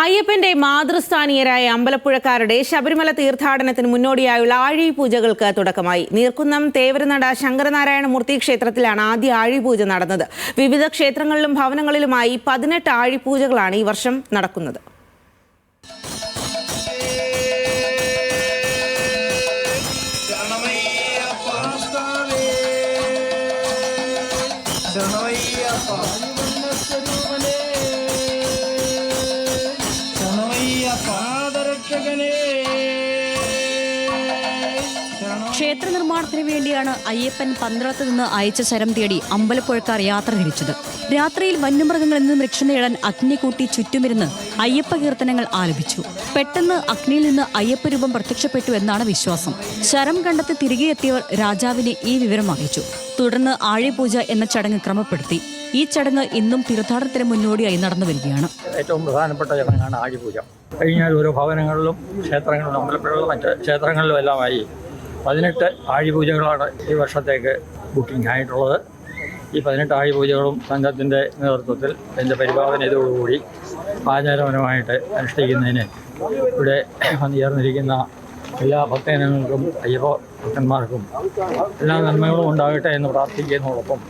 അയ്യപ്പന്റെ മാതൃസ്ഥാനീയരായ അമ്പലപ്പുഴക്കാരുടെ ശബരിമല തീർത്ഥാടനത്തിന് മുന്നോടിയായുള്ള ആഴി പൂജകൾക്ക് തുടക്കമായി. നീർക്കുന്നം തേവരനട ശങ്കരനാരായണ മൂർത്തി ക്ഷേത്രത്തിലാണ് ആദ്യ ആഴി പൂജ നടന്നത്. വിവിധ ക്ഷേത്രങ്ങളിലും ഭവനങ്ങളിലുമായി പതിനെട്ട് ആഴി പൂജകളാണ് ഈ വർഷം നടക്കുന്നത്. ക്ഷേത്ര നിർമ്മാണത്തിന് വേണ്ടിയാണ് അയ്യപ്പൻ പന്ത്രത്ത് നിന്ന് അയച്ച ശരം തേടി അമ്പലപ്പുഴക്കാർ യാത്ര തിരിച്ചത്. രാത്രിയിൽ വന്യമൃഗങ്ങളിൽ നിന്നും രക്ഷ നേടാൻ അഗ്നി കൂട്ടി ചുറ്റുമിരുന്ന് അയ്യപ്പ കീർത്തനങ്ങൾ ആലപിച്ചു. പെട്ടെന്ന് അഗ്നിയിൽ നിന്ന് അയ്യപ്പ രൂപം പ്രത്യക്ഷപ്പെട്ടു എന്നാണ് വിശ്വാസം. ശരം കണ്ടെത്തി തിരികെ എത്തിയവർ രാജാവിനെ ഈ വിവരം അറിയിച്ചു. തുടർന്ന് ആഴിപൂജ എന്ന ചടങ്ങ് ക്രമപ്പെടുത്തി. ഈ ചടങ്ങ് ഇന്നും തീർത്ഥാടനത്തിന് മുന്നോടിയായി നടന്നു വരികയാണ്. ഏറ്റവും പ്രധാനപ്പെട്ട ചടങ്ങാണ് ആഴിപൂജ കഴിഞ്ഞാൽ ഓരോ ഭവനങ്ങളിലും ക്ഷേത്രങ്ങളിലും അമ്പലപ്പുഴകളിലും മറ്റ് ക്ഷേത്രങ്ങളിലും എല്ലാമായി പതിനെട്ട് ആഴിപൂജകളാണ് ഈ വർഷത്തേക്ക് ബുക്കിംഗ് ആയിട്ടുള്ളത്. ഈ പതിനെട്ട് ആഴിപൂജകളും സംഘത്തിന്റെ നേതൃത്വത്തിൽ അതിന്റെ പരിപാലനത്തോടുകൂടി ആചാരപരമായിട്ട് അനുഷ്ഠിക്കുന്നതിന് ഇവിടെ വന്നു ചേർന്നിരിക്കുന്ന എല്ലാ ഭക്തജനങ്ങൾക്കും അയ്യപ്പ ഭക്തന്മാർക്കും എല്ലാ നന്മകളും ഉണ്ടാകട്ടെ എന്ന് പ്രാർത്ഥിക്കുന്നതോടൊപ്പം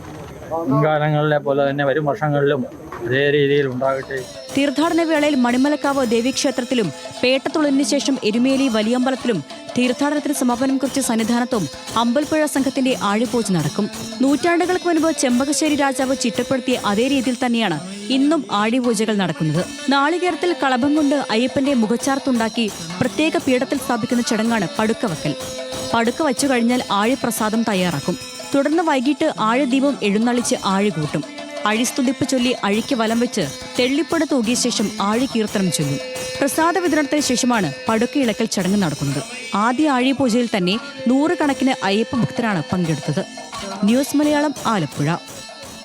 മുൻകാലങ്ങളിലെ പോലെ തന്നെ വരും വർഷങ്ങളിലും അതേ രീതിയിൽ ഉണ്ടാകട്ടെ. തീർത്ഥാടന വേളയിൽ മണിമലക്കാവ് ദേവീക്ഷേത്രത്തിലും പേട്ടത്തുള്ളലിന് ശേഷം എരുമേലി വലിയമ്പലത്തിലും തീർത്ഥാടനത്തിന് സമാപനം കുറിച്ച സന്നിധാനത്തും അമ്പൽപ്പുഴ സംഘത്തിന്റെ ആഴിപൂജ നടക്കും. നൂറ്റാണ്ടുകൾക്ക് മുൻപ് ചെമ്പകശ്ശേരി രാജാവ് ചിട്ടപ്പെടുത്തിയ അതേ രീതിയിൽ തന്നെയാണ് ഇന്നും ആഴിപൂജകൾ നടക്കുന്നത്. നാളികേരത്തിൽ കളഭം കൊണ്ട് അയ്യപ്പന്റെ മുഖച്ചാർത്തുണ്ടാക്കി പ്രത്യേക പീഠത്തിൽ സ്ഥാപിക്കുന്ന ചടങ്ങാണ് പടുക്കവക്കൽ. പടുക്ക വച്ചു കഴിഞ്ഞാൽ ആഴിപ്രസാദം തയ്യാറാക്കും. തുടർന്ന് വൈകിട്ട് ആഴദീപം എഴുന്നള്ളിച്ച് ആഴി കൂട്ടും. അഴിസ്തുതിപ്പ് ചൊല്ലി അഴിക്ക് വലം വെച്ച് തെള്ളിപ്പട തൂകിയ ശേഷം ആഴി കീർത്തനം ചൊല്ലും. പ്രസാദ വിതരണത്തിന് ശേഷമാണ് പടുക്ക ഇളക്കൽ ചടങ്ങ് നടക്കുന്നത്. ആദ്യ ആഴി പൂജയിൽ തന്നെ നൂറുകണക്കിന് അയ്യപ്പ ഭക്തരാണ് പങ്കെടുത്തത്. ന്യൂസ് മലയാളം ആലപ്പുഴ.